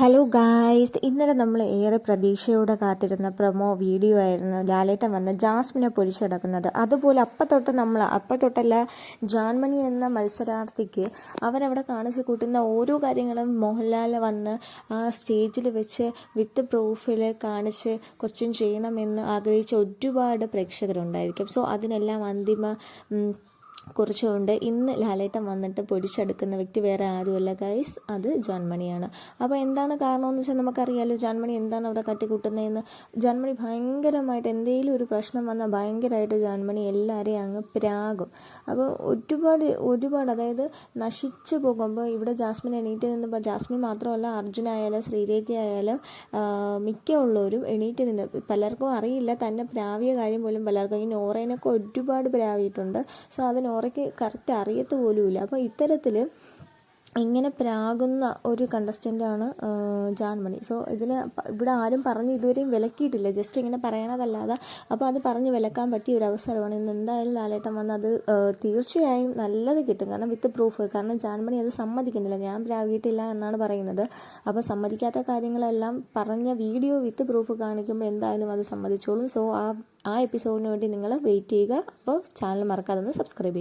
Hello guys ഇന്നലെ നമ്മൾ ഏറെ പ്രതീക്ഷയോടെ കാത്തിരുന്ന പ്രൊമോ വീഡിയോ ആയിരുന്നു. ലാലേട്ടൻ വന്ന് ജാസ്മിനെ പൊരിച്ചടക്കുന്നത് അതുപോലെ അപ്പം തൊട്ട് നമ്മൾ അപ്പം തൊട്ടല്ല ജാൻമണി എന്ന മത്സരാർത്ഥിക്ക് അവരവിടെ കാണിച്ചു കൂട്ടുന്ന ഓരോ കാര്യങ്ങളും മോഹൻലാൽ വന്ന് ആ സ്റ്റേജിൽ വെച്ച് വിത്ത് പ്രൂഫിൽ കാണിച്ച് ക്വസ്റ്റ്യൻ ചെയ്യണമെന്ന് ആഗ്രഹിച്ച ഒരുപാട് പ്രേക്ഷകരുണ്ടായിരിക്കും. സോ അതിനെല്ലാം അന്തിമ കുറിച്ചുകൊണ്ട് ഇന്ന് ലാലേട്ടൻ വന്നിട്ട് പൊടിച്ചെടുക്കുന്ന വ്യക്തി വേറെ ആരുമല്ല. ഗൈസ് അത് ജാൻമണിയാണ്. അപ്പോൾ എന്താണ് കാരണമെന്ന് വെച്ചാൽ നമുക്കറിയാലോ ജാൻമണി എന്താണ് അവിടെ കട്ടിക്കൂട്ടുന്നതെന്ന്. ജാൻമണി ഭയങ്കരമായിട്ട് എന്തെങ്കിലും ഒരു പ്രശ്നം വന്നാൽ ഭയങ്കരമായിട്ട് ജാൻമണി എല്ലാവരെയും അങ്ങ് പ്രാകും. അപ്പോൾ ഒരുപാട് ഒരുപാട് അതായത് നശിച്ചു പോകുമ്പോൾ ഇവിടെ ജാസ്മിൻ എണീറ്റ് നിന്നപ്പോൾ ജാസ്മിൻ മാത്രമല്ല അർജുനായാലും ശ്രീരേഖ ആയാലും ആ, മിക്ക ഉള്ളവരും എണീറ്റ് നിന്ന് പലർക്കും അറിയില്ല. തന്നെ പ്രാവിയ കാര്യം പോലും പലർക്കും ഈ നോറേനൊക്കെ ഒരുപാട് പ്രാവിയിട്ടുണ്ട്. സോ അത് നോറയ്ക്ക് കറക്റ്റ് അറിയത്ത് പോലുമില്ല. അപ്പോൾ ഇത്തരത്തിൽ ഇങ്ങനെ പ്രാകുന്ന ഒരു കണ്ടസ്റ്റന്റാണ് ജാൻമണി. സോ ഇതിന് ഇവിടെ ആരും പറഞ്ഞ് ഇതുവരെയും വിലക്കിയിട്ടില്ല. ജസ്റ്റ് ഇങ്ങനെ പറയണതല്ലാതെ. അപ്പോൾ അത് പറഞ്ഞ് വിലക്കാൻ പറ്റിയ ഒരു അവസരമാണ്. ഇന്ന് എന്തായാലും ലാലേട്ടൻ വന്ന് അത് തീർച്ചയായും നല്ലത് കിട്ടും. കാരണം വിത്ത് പ്രൂഫ് കാരണം ജാൻമണി അത് സമ്മതിക്കുന്നില്ല. ഞാൻ പ്രാകിയിട്ടില്ല എന്നാണ് പറയുന്നത്. അപ്പോൾ സമ്മതിക്കാത്ത കാര്യങ്ങളെല്ലാം പറഞ്ഞ വീഡിയോ വിത്ത് പ്രൂഫ് കാണിക്കുമ്പോൾ എന്തായാലും അത് സമ്മതിച്ചോളും. സോ ആ ആ എപ്പിസോഡിന് വേണ്ടി നിങ്ങൾ വെയിറ്റ് ചെയ്യുക. അപ്പോൾ ചാനൽ മറക്കാതെ ഒന്ന് സബ്സ്ക്രൈബ് ചെയ്യുക.